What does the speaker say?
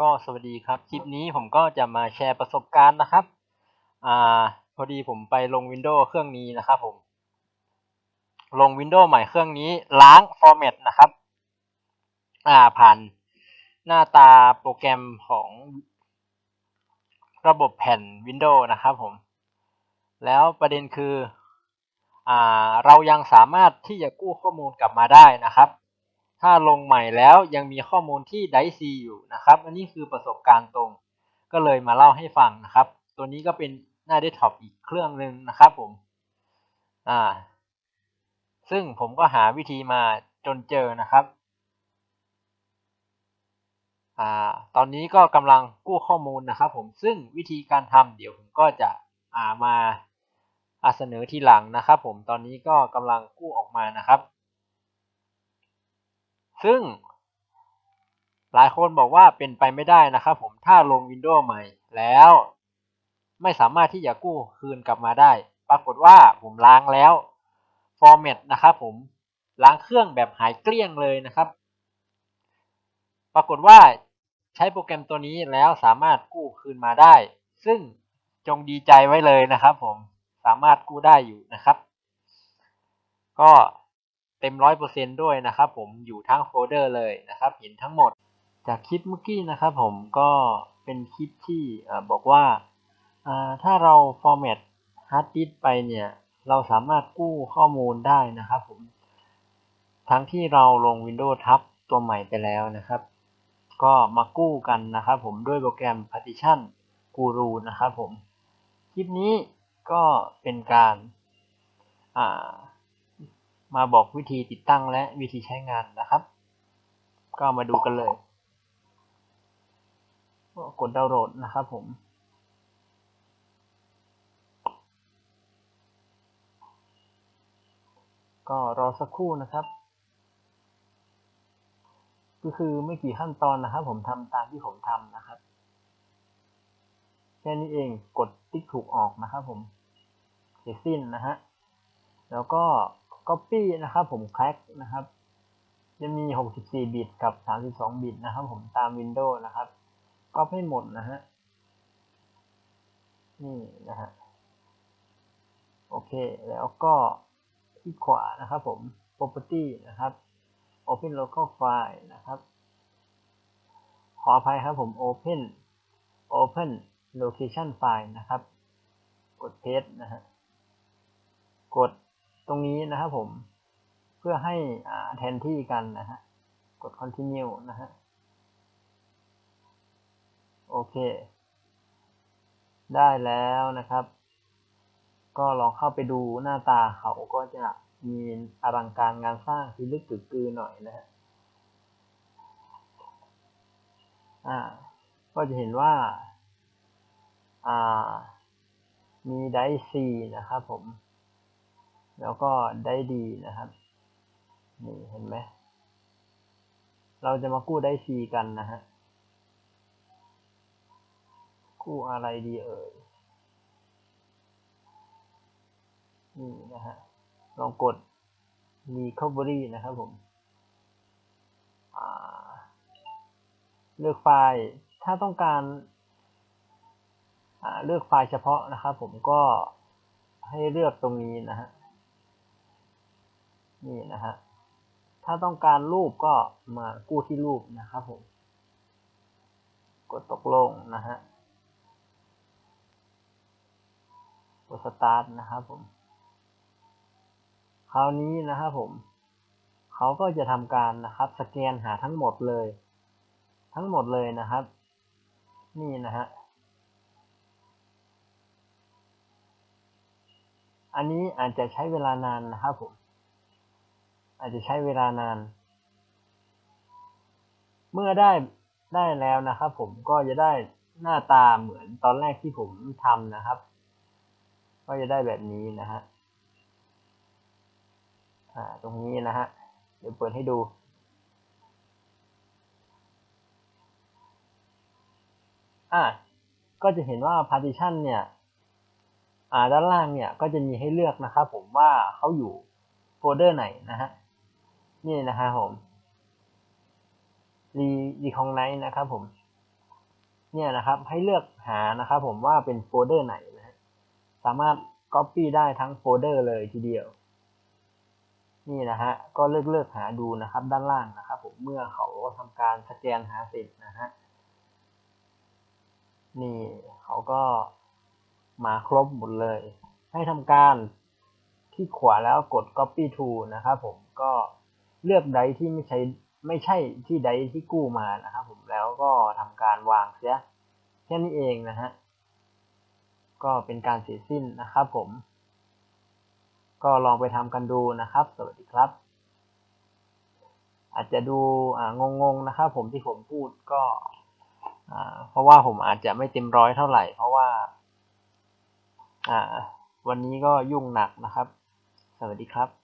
ก็สวัสดีครับ คลิปนี้ผมก็จะมาแชร์ประสบการณ์นะครับ อ่า พอดีผมไปลง Windows เครื่องนี้นะครับผม ลง Windows ใหม่เครื่องนี้ล้าง Format นะครับ อ่า ผ่านหน้าตาโปรแกรมของระบบแผ่น Windows นะครับผม แล้วประเด็นคือ อ่า เรายังสามารถที่จะกู้ข้อมูลกลับมาได้นะครับ ถ้าลงใหม่แล้วยังมีข้อมูลที่ไดซีอยู่นะครับ อันนี้คือประสบการณ์ตรง ก็เลยมาเล่าให้ฟังนะครับ ตัวนี้ก็เป็นหน้าเดสก์ท็อปอีกเครื่องหนึ่งนะครับผม อ่า ซึ่งผมก็หาวิธีมาจนเจอนะครับ อ่า ตอนนี้ก็กำลังกู้ข้อมูลนะครับ ผม ซึ่งวิธีการทำเดี๋ยวผมก็จะอ่ามาอาเสนอทีหลังนะครับ ผม ตอนนี้ก็กำลังกู้ออกมานะครับ ซึ่ง หลายคนบอกว่าเป็นไปไม่ได้นะครับผมถ้าลง Windows ใหม่แล้ว ไม่สามารถที่จะกู้คืนกลับมาได้ ปรากฏว่าผมล้างแล้ว Format นะครับผมล้างเครื่องแบบหายเกลี้ยงเลยนะครับ ปรากฏว่าใช้โปรแกรมตัวนี้แล้วสามารถกู้คืนมาได้ ซึ่งจงดีใจไว้เลยนะครับผมสามารถกู้ได้อยู่นะครับ ก็ เต็มร้อยเปอร์เซ็นด้วยนะครับผมอยู่ทั้งโฟลเดอร์เลยนะครับ เห็นทั้งหมด จากคลิปเมื่อกี้นะครับผมก็เป็นคลิปที่บอกว่าถ้าเรา format hard disk ไปเนี่ยเราสามารถกู้ข้อมูลได้นะครับผม ทั้งที่เราลง Windows ทับตัวใหม่ไปแล้วนะครับ ก็มากู้กันนะครับผมด้วยโปรแกรม Partition Guru นะครับผม คลิปนี้ก็เป็นการ มาบอกวิธีติดตั้งและวิธีใช้งานนะครับ ก็มาดูกันเลยกดดาวน์โหลดนะครับผมก็รอสักครู่นะครับ ก็คือไม่กี่ขั้นตอนนะครับ ผมทำตามที่ผมทำนะครับ แค่นี้เองกดติ๊กถูกออกนะครับผมเสร็จสิ้นนะฮะ แล้วก็ Copy นะครับผม Crack นะครับ จะมี 64 บิตกับ 32 บิตนะครับผมตาม Windows นะครับก็ให้หมดนะฮะนี่นะฮะโอเค แล้วก็ที่ขวานะครับผม property นะครับ open local file นะครับ ขออภัยครับผม open open location file นะครับ กด paste นะฮะ กด ตรงนี้นะครับผม เพื่อให้แทนที่กันนะฮะ กด continue นะฮะ โอเค ได้แล้วนะครับ ก็ลองเข้าไปดูหน้าตาเขาก็จะมีอลังการงานสร้างที่ลึกกึกกือหน่อยนะฮะ อ่า ก็จะเห็นว่า อ่า มีไดซีนะครับผม แล้วก็ได้ดีนะครับ นี่เห็นไหม เราจะมากู้ได้ซีกันนะฮะ กู้อะไรดีเอ่ย นี่นะฮะ ลองกด recovery นะครับผม เลือกไฟล์ ถ้าต้องการเลือกไฟล์เฉพาะนะครับผมก็ให้เลือกตรงนี้นะฮะ นี่นะฮะถ้าต้องการรูปก็มากู้ที่รูปนะครับผม กดตกลงนะฮะกดสตาร์ทนะครับผม คราวนี้นะครับผม เขาก็จะทำการนะครับ สแกนหาทั้งหมดเลย ทั้งหมดเลยนะครับ นี่นะฮะอันนี้อาจจะใช้เวลานานนะครับผม อาจจะใช้เวลานาน เมื่อได้ได้แล้วนะครับ ผมก็จะได้หน้าตาเหมือนตอนแรกที่ผมทำนะครับ ก็จะได้แบบนี้นะฮะตรงนี้นะฮะ เดี๋ยวเปิดให้ดู อ่าก็จะเห็นว่า partition เนี่ย อ่า ด้านล่างเนี่ย ก็จะมีให้เลือกนะครับผมว่าเขาอยู่โฟลเดอร์ไหนนะฮะ นี่นะฮะผมรีรีคองไนนะครับผม เนี่ยนะครับ ให้เลือกหานะครับผมว่าเป็นโฟลเดอร์ไหนนะฮะสามารถ Copy ได้ทั้งโฟลเดอร์เลยทีเดียว นี่นะฮะก็เลือกเลือกหาดูนะครับ ด้านล่างนะครับ ผมเมื่อเขาทำการสแกนหาเสร็จนะฮะนี่เขาก็มาครบหมดเลย ให้ทำการที่ขวาแล้วกด copy to นะครับผมก็ เลือกไดที่ไม่ใช่ไม่ใช่ที่ไดที่กู้มานะครับผมแล้วก็ทำการวางเสียแค่นี้เองนะฮะก็เป็นการเสร็จสิ้นนะครับผม ก็ลองไปทำกันดูนะครับ สวัสดีครับ อาจจะดูงงๆนะครับ ผมที่ผมพูดก็เพราะว่าผมอาจจะไม่เต็มร้อยเท่าไหร่ เพราะว่าวันนี้ก็ยุ่งหนักนะครับ สวัสดีครับ